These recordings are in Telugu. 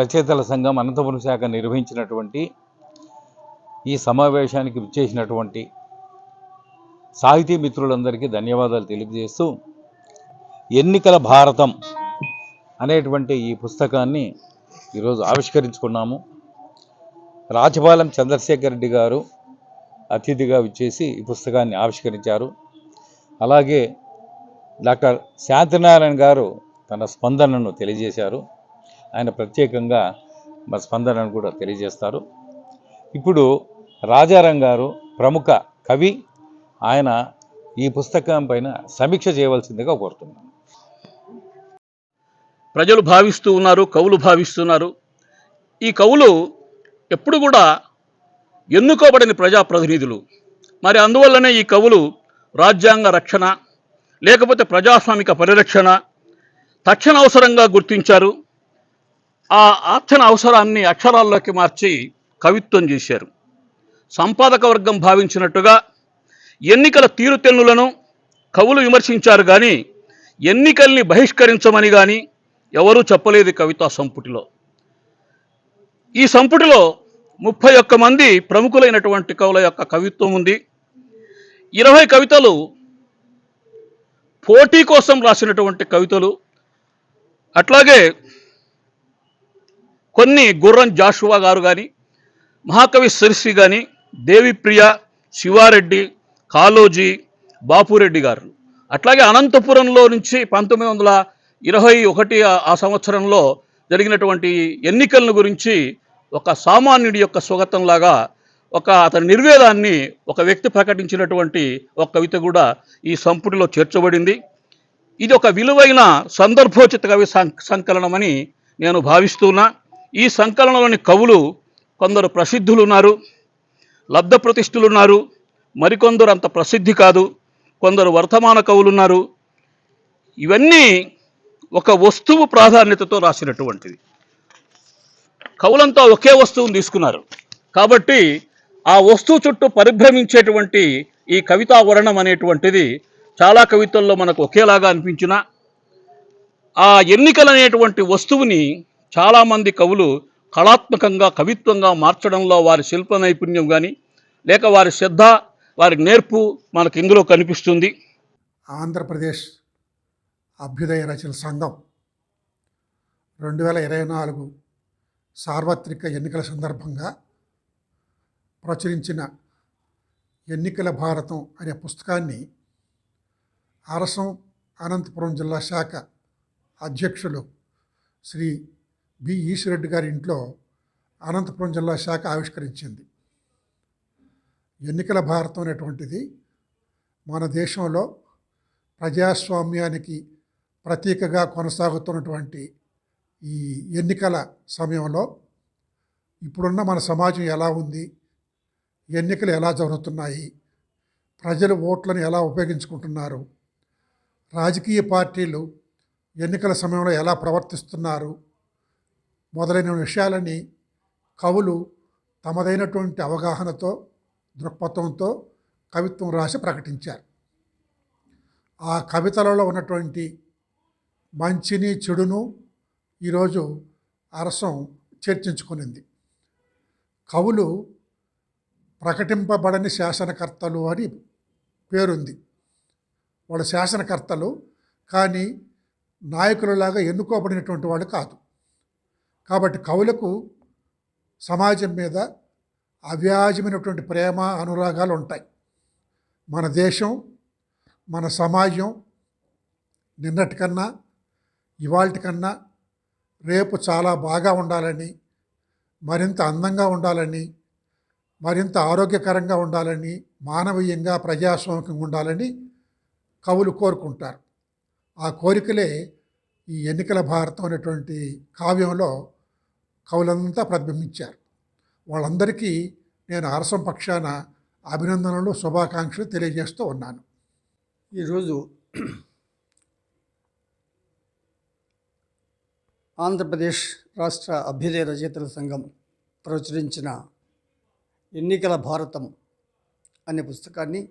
రచయితల సంఘం అనంతపురం శాఖ నిర్వహించినటువంటి ఈ సమావేశానికి విచ్చేసినటువంటి సాహితీ మిత్రులందరికీ ధన్యవాదాలు తెలియజేస్తూ ఎన్నికల భారతం అనేటువంటి ఈ పుస్తకాన్ని ఈరోజు ఆవిష్కరించుకున్నాము. రాజపాలెం చంద్రశేఖర్ రెడ్డి గారు అతిథిగా విచ్చేసి ఈ పుస్తకాన్ని ఆవిష్కరించారు. అలాగే డాక్టర్ శాంతినారాయణ గారు తన స్పందనను తెలియజేశారు. ఆయన ప్రత్యేకంగా మా స్పందనను కూడా తెలియజేస్తారు. ఇప్పుడు రాజారాం గారు ప్రముఖ కవి ఆయన ఈ పుస్తకం పైన సమీక్ష చేయవలసిందిగా కోరుతున్నాను. ప్రజలు భావిస్తూ ఉన్నారు కవులు భావిస్తున్నారు. ఈ కవులు ఎప్పుడు కూడా ఎన్నుకోబడిన ప్రజాప్రతినిధులు. మరి అందువల్లనే ఈ కవులు రాజ్యాంగ రక్షణ లేకపోతే ప్రజాస్వామిక పరిరక్షణ తక్షణ అవసరంగా గుర్తించారు. ఆ ఆర్చన అవసరాన్ని అక్షరాల్లోకి మార్చి కవిత్వం చేశారు. సంపాదక వర్గం భావించినట్టుగా ఎన్నికల తీరుతెన్నులను కవులు విమర్శించారు కానీ ఎన్నికల్ని బహిష్కరించమని కానీ ఎవరూ చెప్పలేదు కవితా సంపుటిలో. ఈ సంపుటిలో ముప్పై ఒక్క మంది ప్రముఖులైనటువంటి కవుల యొక్క కవిత్వం ఉంది. ఇరవై కవితలు పోటీ కోసం రాసినటువంటి కవితలు అట్లాగే కొన్ని గుర్రం జాషువా గారు కానీ మహాకవి సరిశ్రీ కానీ దేవిప్రియ శివారెడ్డి కాలోజీ బాపురెడ్డి గారు. అట్లాగే అనంతపురంలో నుంచి పంతొమ్మిది వందల ఇరవై ఒకటి ఆ- ఆ సంవత్సరంలో జరిగినటువంటి ఎన్నికలను గురించి ఒక సామాన్యుడి యొక్క స్వగతంలాగా ఒక అతని నిర్వేదాన్ని ఒక వ్యక్తి ప్రకటించినటువంటి ఒక కవిత కూడా ఈ సంపుటిలో చేర్చబడింది. ఇది ఒక విలువైన సందర్భోచిత కవి సంకలనమని నేను భావిస్తున్నా. ఈ సంకలనంలోని కవులు కొందరు ప్రసిద్ధులు ఉన్నారు లబ్ధ ప్రతిష్ఠులున్నారు మరికొందరు అంత ప్రసిద్ధి కాదు కొందరు వర్తమాన కవులున్నారు. ఇవన్నీ ఒక వస్తువు ప్రాధాన్యతతో రాసినటువంటిది. కవులంతా ఒకే వస్తువును తీసుకున్నారు. కాబట్టి ఆ వస్తువు చుట్టూ పరిభ్రమించేటువంటి ఈ కవితా వర్ణం అనేటువంటిది చాలా కవితల్లో మనకు ఒకేలాగా అనిపించిన ఆ ఎన్నికలు అనేటువంటి వస్తువుని చాలామంది కవులు కళాత్మకంగా కవిత్వంగా మార్చడంలో వారి శిల్ప నైపుణ్యం కానీ లేక వారి శ్రద్ధ వారి నేర్పు మనకు ఇందులో కనిపిస్తుంది. ఆంధ్రప్రదేశ్ అభ్యుదయ రచనల సంఘం రెండు వేల ఇరవై నాలుగు సార్వత్రిక ఎన్నికల సందర్భంగా ప్రచురించిన ఎన్నికల భారతం అనే పుస్తకాన్ని అరసం అనంతపురం జిల్లా శాఖ అధ్యక్షులు శ్రీ బి ఈశ్వరెడ్డి గారి ఇంట్లో అనంతపురం జిల్లా శాఖ ఆవిష్కరించింది. ఎన్నికల భారతం అనేటువంటిది మన దేశంలో ప్రజాస్వామ్యానికి ప్రతీకగా కొనసాగుతున్నటువంటి ఈ ఎన్నికల సమయంలో ఇప్పుడున్న మన సమాజం ఎలా ఉంది ఎన్నికలు ఎలా జరుగుతున్నాయి ప్రజలు ఓట్లను ఎలా ఉపయోగించుకుంటున్నారు రాజకీయ పార్టీలు ఎన్నికల సమయంలో ఎలా ప్రవర్తిస్తున్నారు మొదలైన విషయాలని కవులు తమదైనటువంటి అవగాహనతో దృక్పథంతో కవిత్వం రాసి ప్రకటించారు. ఆ కవితలలో ఉన్నటువంటి మంచిని చెడును ఈరోజు అరసం చర్చించుకునింది. కవులు ప్రకటింపబడని శాసనకర్తలు అని పేరుంది. వాళ్ళు శాసనకర్తలు కానీ నాయకులలాగా ఎన్నుకోబడినటువంటి వాళ్ళు కాదు. కాబట్టి కవులకు సమాజం మీద అవ్యాజమైనటువంటి ప్రేమ అనురాగాలు ఉంటాయి. మన దేశం మన సమాజం నిన్నటికన్నా ఇవాళకన్నా రేపు చాలా బాగా ఉండాలని మరింత అందంగా ఉండాలని మరింత ఆరోగ్యకరంగా ఉండాలని మానవీయంగా ప్రజాస్వామికంగా ఉండాలని కవులు కోరుకుంటారు. ఆ కోరికలే ఈ ఎన్నికల భారతం అనేటువంటి కావ్యంలో కవులంతా ప్రతిబింబించారు. వాళ్ళందరికీ నేను అరసం పక్షాన అభినందనలు శుభాకాంక్షలు తెలియజేస్తూ ఉన్నాను. ఈరోజు ఆంధ్రప్రదేశ్ రాష్ట్ర అభ్యుదయ రచయితల సంఘం ప్రచురించిన ఎన్నికల భారతం అనే పుస్తకాన్ని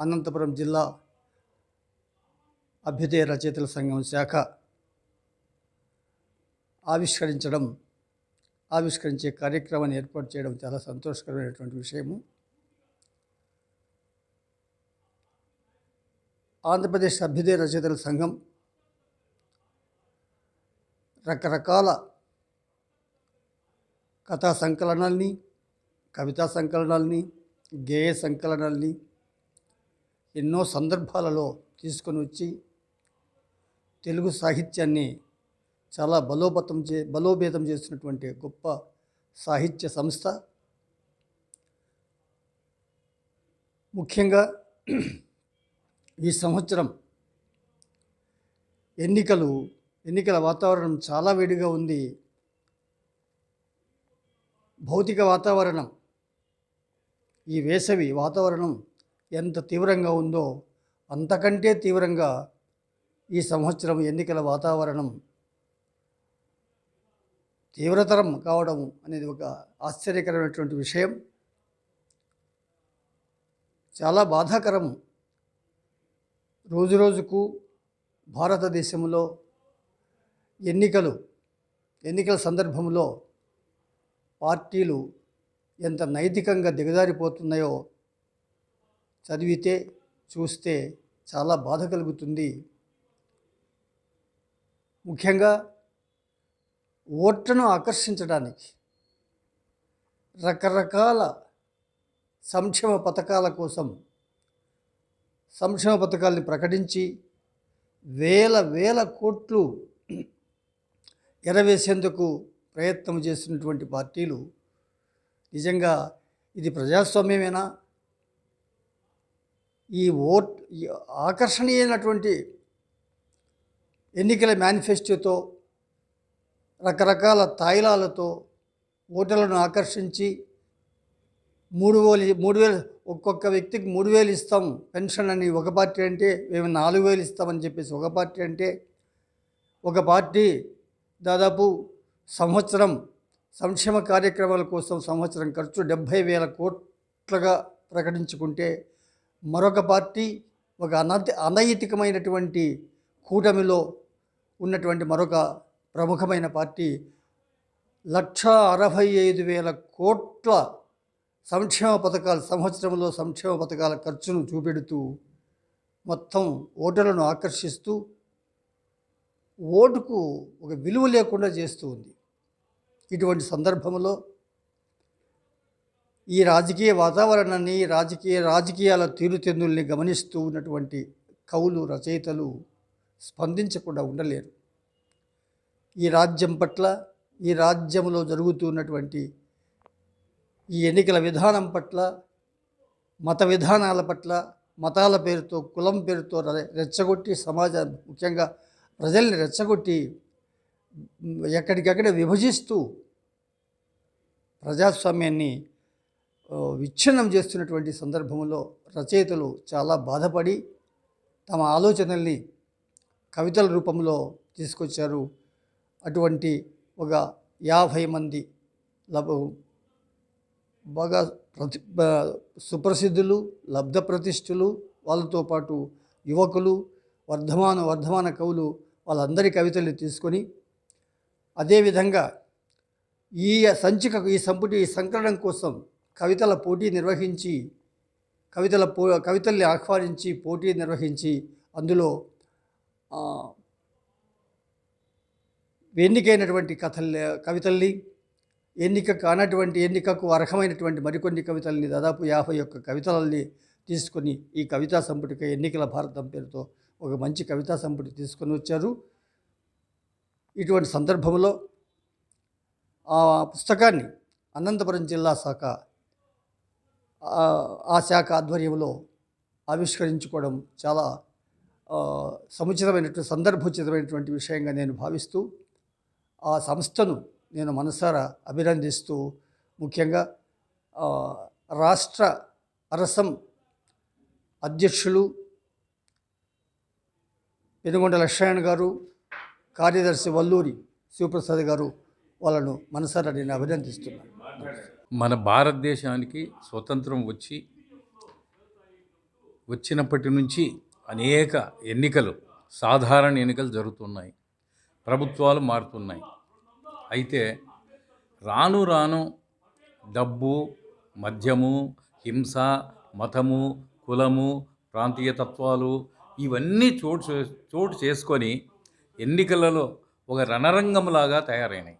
అనంతపురం జిల్లా అభ్యుదయ రచయితల సంఘం శాఖ ఆవిష్కరించడం ఆవిష్కరించే కార్యక్రమాన్ని ఏర్పాటు చేయడం చాలా సంతోషకరమైనటువంటి విషయము. ఆంధ్రప్రదేశ్ అభ్యుదయ రచయితల సంఘం రకరకాల కథా సంకలనాల్ని కవితా సంకలనాల్ని గేయ సంకలనాల్ని ఎన్నో సందర్భాలలో తీసుకొని వచ్చి తెలుగు సాహిత్యాన్ని చాలా బలోపతం చే బలోపేతం చేసినటువంటి గొప్ప సాహిత్య సంస్థ. ముఖ్యంగా ఈ సంవత్సరం ఎన్నికలు ఎన్నికల వాతావరణం చాలా వేడిగా ఉంది. భౌతిక వాతావరణం ఈ వేసవి వాతావరణం ఎంత తీవ్రంగా ఉందో అంతకంటే తీవ్రంగా ఈ సంవత్సరం ఎన్నికల వాతావరణం తీవ్రతరం కావడం అనేది ఒక ఆశ్చర్యకరమైనటువంటి విషయం. చాలా బాధాకరం. రోజురోజుకు భారతదేశంలో ఎన్నికలు ఎన్నికల సందర్భంలో పార్టీలు ఎంత నైతికంగా దిగజారిపోతున్నాయో చదివితే చూస్తే చాలా బాధ కలుగుతుంది. ముఖ్యంగా ఓట్లను ఆకర్షించడానికి రకరకాల సంక్షేమ పథకాల కోసం సంక్షేమ పథకాల్ని ప్రకటించి వేల వేల కోట్లు ఎరవేసేందుకు ప్రయత్నం చేస్తున్నటువంటి పార్టీలు నిజంగా ఇది ప్రజాస్వామ్యమేనా? ఈ ఓట్ ఆకర్షణీయమైనటువంటి ఎన్నికల మేనిఫెస్టోతో రకరకాల తాయిలాలతో ఓటర్లను ఆకర్షించి మూడు వేలు మూడు వేలు ఒక్కొక్క వ్యక్తికి మూడు వేలు ఇస్తాం పెన్షన్ అని ఒక పార్టీ అంటే మేము నాలుగు వేలు ఇస్తామని చెప్పేసి ఒక పార్టీ అంటే ఒక పార్టీ దాదాపు సంవత్సరం సంక్షేమ కార్యక్రమాల కోసం సంవత్సరం ఖర్చు డెబ్భై వేల కోట్లుగా ప్రకటించుకుంటే మరొక పార్టీ ఒక అనతి అనైతికమైనటువంటి కూటమిలో ఉన్నటువంటి మరొక ప్రముఖమైన పార్టీ లక్ష అరవై ఐదు వేల కోట్ల సంక్షేమ పథకాలు సంవత్సరంలో సంక్షేమ పథకాల ఖర్చును చూపెడుతూ మొత్తం ఓటర్లను ఆకర్షిస్తూ ఓటుకు ఒక విలువ లేకుండా చేస్తూ ఉంది. ఇటువంటి సందర్భంలో ఈ రాజకీయ వాతావరణాన్ని రాజకీయ రాజకీయాల తీరుతెన్నుల్ని గమనిస్తూ ఉన్నటువంటి కవులు రచయితలు స్పందించకుండా ఉండలేరు. ఈ రాజ్యం పట్ల ఈ రాజ్యంలో జరుగుతున్నటువంటి ఈ ఎన్నికల విధానం పట్ల మత విధానాల పట్ల మతాల పేరుతో కులం పేరుతో రెచ్చగొట్టి సమాజం ముఖ్యంగా ప్రజల్ని రెచ్చగొట్టి ఎక్కడికక్కడ విభజిస్తూ ప్రజాస్వామ్యాన్ని విచ్ఛిన్నం చేస్తున్నటువంటి సందర్భంలో రచయితలు చాలా బాధపడి తమ ఆలోచనల్ని కవితల రూపంలో తీసుకొచ్చారు. అటువంటి ఒక యాభై మంది లభ బాగా ప్రతి సుప్రసిద్ధులు లబ్ధ ప్రతిష్ఠులు వాళ్ళతో పాటు యువకులు వర్ధమాన వర్ధమాన కవులు వాళ్ళందరి కవితల్ని తీసుకొని అదేవిధంగా ఈ సంచిక ఈ సంపుటి ఈ సంకలనం కోసం కవితల పోటీ నిర్వహించి కవితల పో కవితల్ని ఆహ్వానించి పోటీ నిర్వహించి అందులో ఎన్నికైనటువంటి కథల్ని కవితల్ని ఎన్నిక కానటువంటి ఎన్నికకు అర్హమైనటువంటి మరికొన్ని కవితల్ని దాదాపు యాభై ఒక్క కవితలని తీసుకొని ఈ కవితా సంపుటిక ఎన్నికల భారతం పేరుతో ఒక మంచి కవితా సంపుటి తీసుకొని వచ్చారు. ఇటువంటి సందర్భంలో ఆ పుస్తకాన్ని అనంతపురం జిల్లా శాఖ ఆ- శాఖ ఆధ్వర్యంలో ఆవిష్కరించుకోవడం చాలా సముచితమైనటువంటి సందర్భోచితమైనటువంటి విషయంగా నేను భావిస్తూ ఆ సంస్థను నేను మనసారా అభినందిస్తూ ముఖ్యంగా రాష్ట్ర అరసం అధ్యక్షులు పెనుగొండ లక్ష్మణ్ గారు కార్యదర్శి వల్లూరి శివప్రసాద్ గారు వాళ్ళను మనసారా నేను అభినందిస్తున్నాను. మన భారతదేశానికి స్వతంత్రం వచ్చి వచ్చినప్పటి నుంచి అనేక ఎన్నికలు సాధారణ ఎన్నికలు జరుగుతున్నాయి. ప్రభుత్వాలు మారుతున్నాయి. అయితే రాను రాను డబ్బు మద్యము హింస మతము కులము ప్రాంతీయ తత్వాలు ఇవన్నీ చోటు చే- చోటు చేసుకొని ఎన్నికలలో ఒక రణరంగంలాగా తయారైనాయి.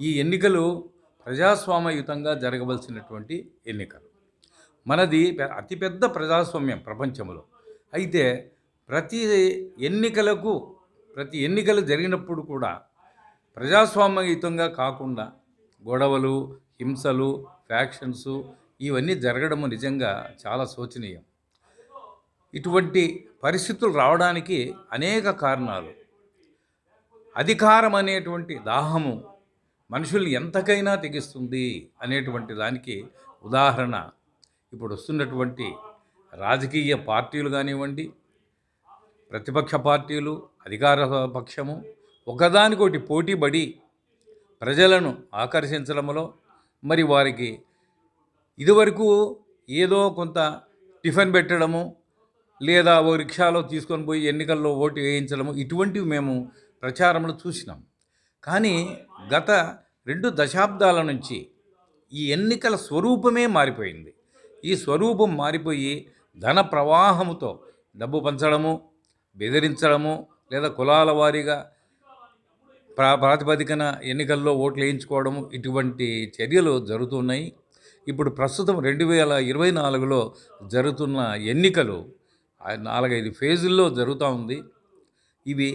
ఈ ఎన్నికలు ప్రజాస్వామ్యయుతంగా జరగవలసినటువంటి ఎన్నికలు. మనది అతిపెద్ద ప్రజాస్వామ్యం ప్రపంచంలో. అయితే ప్రతి ఎన్నికలకు ప్రతి ఎన్నికలు జరిగినప్పుడు కూడా ప్రజాస్వామ్యయుతంగా కాకుండా గొడవలు హింసలు ఫ్యాక్షన్స్ ఇవన్నీ జరగడం నిజంగా చాలా శోచనీయం. ఇటువంటి పరిస్థితులు రావడానికి అనేక కారణాలు. అధికారం అనేటువంటి దాహము మనుషుల్ని ఎంతకైనా తెగిస్తుంది అనేటువంటి దానికి ఉదాహరణ ఇప్పుడు వస్తున్నటువంటి రాజకీయ పార్టీలు కానివ్వండి ప్రతిపక్ష పార్టీలు అధికార పక్షము ఒకదానికొకటి పోటీపడి ప్రజలను ఆకర్షించడంలో మరి వారికి ఇదివరకు ఏదో కొంత టిఫిన్ పెట్టడము లేదా ఓ రిక్షాలో తీసుకొని పోయి ఎన్నికల్లో ఓటు వేయించడము ఇటువంటివి మేము ప్రచారంలో చూసినాం. కానీ గత రెండు దశాబ్దాల నుంచి ఈ ఎన్నికల స్వరూపమే మారిపోయింది. ఈ స్వరూపం మారిపోయి ధన ప్రవాహముతో డబ్బు పంచడము బెదిరించడము లేదా కులాల వారీగా ప్రా ప్రాతిపదికన ఎన్నికల్లో ఓట్లు వేయించుకోవడము ఇటువంటి చర్యలు జరుగుతున్నాయి. ఇప్పుడు ప్రస్తుతం రెండు వేల ఇరవై నాలుగులో జరుగుతున్న ఎన్నికలు నాలుగైదు ఫేజుల్లో జరుగుతూ ఉంది. ఇవి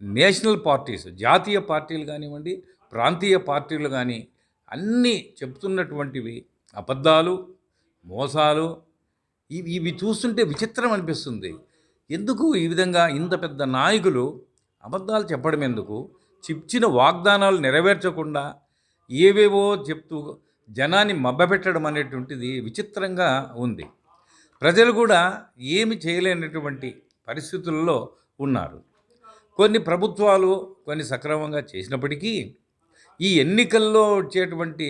నేషనల్ పార్టీస్ జాతీయ పార్టీలు కానివ్వండి ప్రాంతీయ పార్టీలు కానీ అన్నీ చెప్తున్నటువంటివి అబద్ధాలు మోసాలు ఇవి ఇవి చూస్తుంటే విచిత్రం అనిపిస్తుంది. ఎందుకు ఈ విధంగా ఇంత పెద్ద నాయకులు అబద్ధాలు చెప్పడం ఎందుకు? చిప్చిన వాగ్దానాలు నెరవేర్చకుండా ఏవేవో చెప్తూ జనాన్ని మబ్బపెట్టడం అనేటువంటిది విచిత్రంగా ఉంది. ప్రజలు కూడా ఏమి చేయలేనటువంటి పరిస్థితుల్లో ఉన్నారు. కొన్ని ప్రభుత్వాలు కొన్ని సక్రమంగా చేసినప్పటికీ ఈ ఎన్నికల్లో వచ్చేటువంటి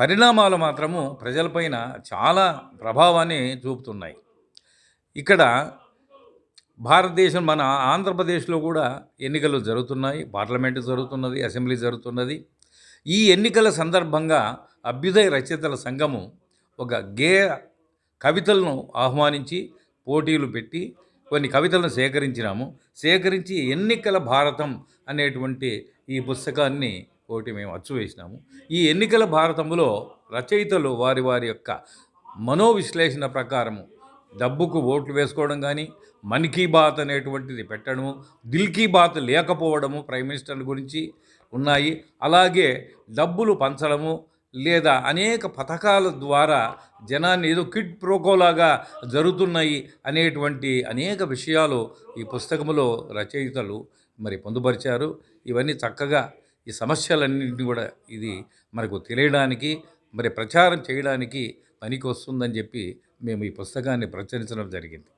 పరిణామాలు మాత్రము ప్రజలపైన చాలా ప్రభావాన్ని చూపుతున్నాయి. ఇక్కడ భారతదేశం మన ఆంధ్రప్రదేశ్లో కూడా ఎన్నికలు జరుగుతున్నాయి పార్లమెంటు జరుగుతున్నది అసెంబ్లీ జరుగుతున్నది. ఈ ఎన్నికల సందర్భంగా అభ్యుదయ రచయితల సంఘము ఒక గేయ కవితలను ఆహ్వానించి పోటీలు పెట్టి కొన్ని కవితలను సేకరించినాము. సేకరించి ఎన్నికల భారతం అనేటువంటి ఈ పుస్తకాన్ని ఒకటి మేము అచ్చు వేసినాము. ఈ ఎన్నికల భారతంలో రచయితలు వారి వారి యొక్క మనోవిశ్లేషణ ప్రకారము డబ్బుకు ఓట్లు వేసుకోవడం కానీ మన్ కీ బాత్ అనేటువంటిది పెట్టడము దిల్ కీ బాత్ లేకపోవడము ప్రైమ్ మినిస్టర్ల గురించి ఉన్నాయి. అలాగే డబ్బులు పంచడము లేదా అనేక పథకాల ద్వారా జనాన్ని ఏదో కిడ్ ప్రోకోలాగా జరుగుతున్నాయి అనేటువంటి అనేక విషయాలు ఈ పుస్తకంలో రచయితలు మరి పొందుపరిచారు. ఇవన్నీ చక్కగా ఈ సమస్యలన్నింటినీ కూడా ఇది మనకు తెలియడానికి మరి ప్రచారం చేయడానికి పనికి వస్తుందని చెప్పి మేము ఈ పుస్తకాన్ని ప్రచురించడం జరిగింది.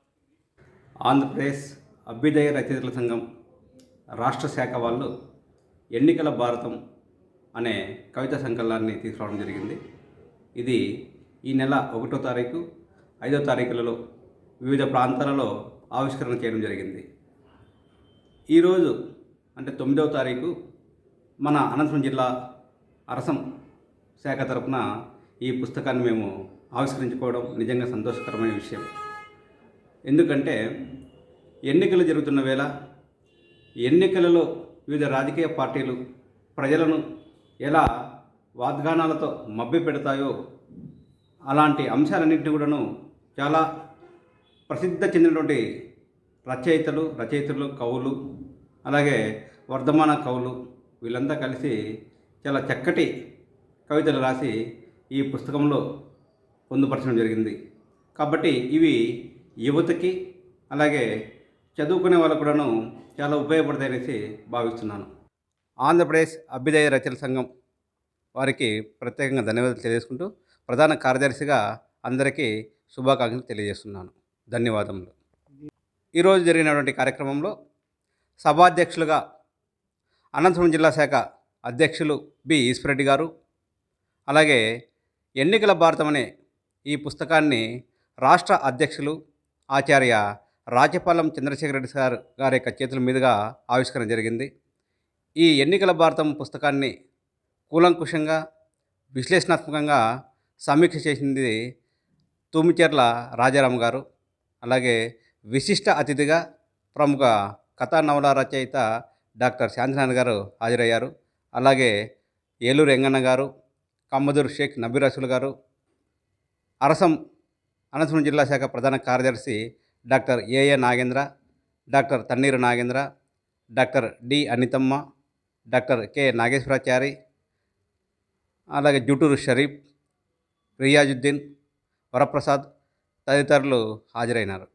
ఆంధ్రప్రదేశ్ అభ్యుదయ రచయితల సంఘం రాష్ట్ర శాఖ వాళ్ళు ఎన్నికల భారతం అనే కవితా సంకలనాన్ని తీసుకురావడం జరిగింది. ఇది ఈ నెల ఒకటో తారీఖు ఐదో తారీఖులలో వివిధ ప్రాంతాలలో ఆవిష్కరణ చేయడం జరిగింది. ఈరోజు అంటే తొమ్మిదవ తారీఖు మన అనంతపురం జిల్లా అరసం శాఖ తరపున ఈ పుస్తకాన్ని మేము ఆవిష్కరించుకోవడం నిజంగా సంతోషకరమైన విషయం. ఎందుకంటే ఎన్నికలు జరుగుతున్న వేళ ఎన్నికలలో వివిధ రాజకీయ పార్టీలు ప్రజలను ఎలా వాగ్దానాలతో మబ్బి పెడతాయో అలాంటి అంశాలన్నింటినీ కూడాను చాలా ప్రసిద్ధ చెందినటువంటి రచయితలు రచయితలు కవులు అలాగే వర్ధమాన కవులు వీళ్ళంతా కలిసి చాలా చక్కటి కవితలు రాసి ఈ పుస్తకంలో పొందుపరచడం జరిగింది. కాబట్టి ఇవి యువతకి అలాగే చదువుకునే వాళ్ళకు కూడాను చాలా ఉపయోగపడతాయనేసి భావిస్తున్నాను. ఆంధ్రప్రదేశ్ అభ్యుదయ రచన సంఘం వారికి ప్రత్యేకంగా ధన్యవాదాలు తెలియజేసుకుంటూ ప్రధాన కార్యదర్శిగా అందరికీ శుభాకాంక్షలు తెలియజేస్తున్నాను. ధన్యవాదములు. ఈరోజు జరిగినటువంటి కార్యక్రమంలో సభాధ్యక్షులుగా అనంతపురం జిల్లా శాఖ అధ్యక్షులు బి ఈశ్వరెడ్డి గారు అలాగే ఎన్నికల భారతం అనే ఈ పుస్తకాన్ని రాష్ట్ర అధ్యక్షులు ఆచార్య రాజపాలెం చంద్రశేఖర రెడ్డి సార్ గారి యొక్క చేతుల మీదుగా ఆవిష్కరణ జరిగింది. ఈ ఎన్నికల భారతం పుస్తకాన్ని కూలంకుషంగా విశ్లేషణాత్మకంగా సమీక్ష చేసింది తుమ్మిచెర్ల రాజారాం గారు. అలాగే విశిష్ట అతిథిగా ప్రముఖ కథా నవల రచయిత డాక్టర్ శాంతినాథ్ గారు హాజరయ్యారు. అలాగే ఏలూరు ఎంగన్న గారు కమ్మదూరు షేక్ నబీర్ గారు అరసం అనంతపురం జిల్లా శాఖ ప్రధాన కార్యదర్శి doctor A A Nagendra doctor Tanneeru Nagendra doctor D Anitamma doctor K Nageswarachari అలాగే జుటూరు షరీఫ్ రియాజుద్దీన్ వరప్రసాద్ తదితరులు హాజరైనారు.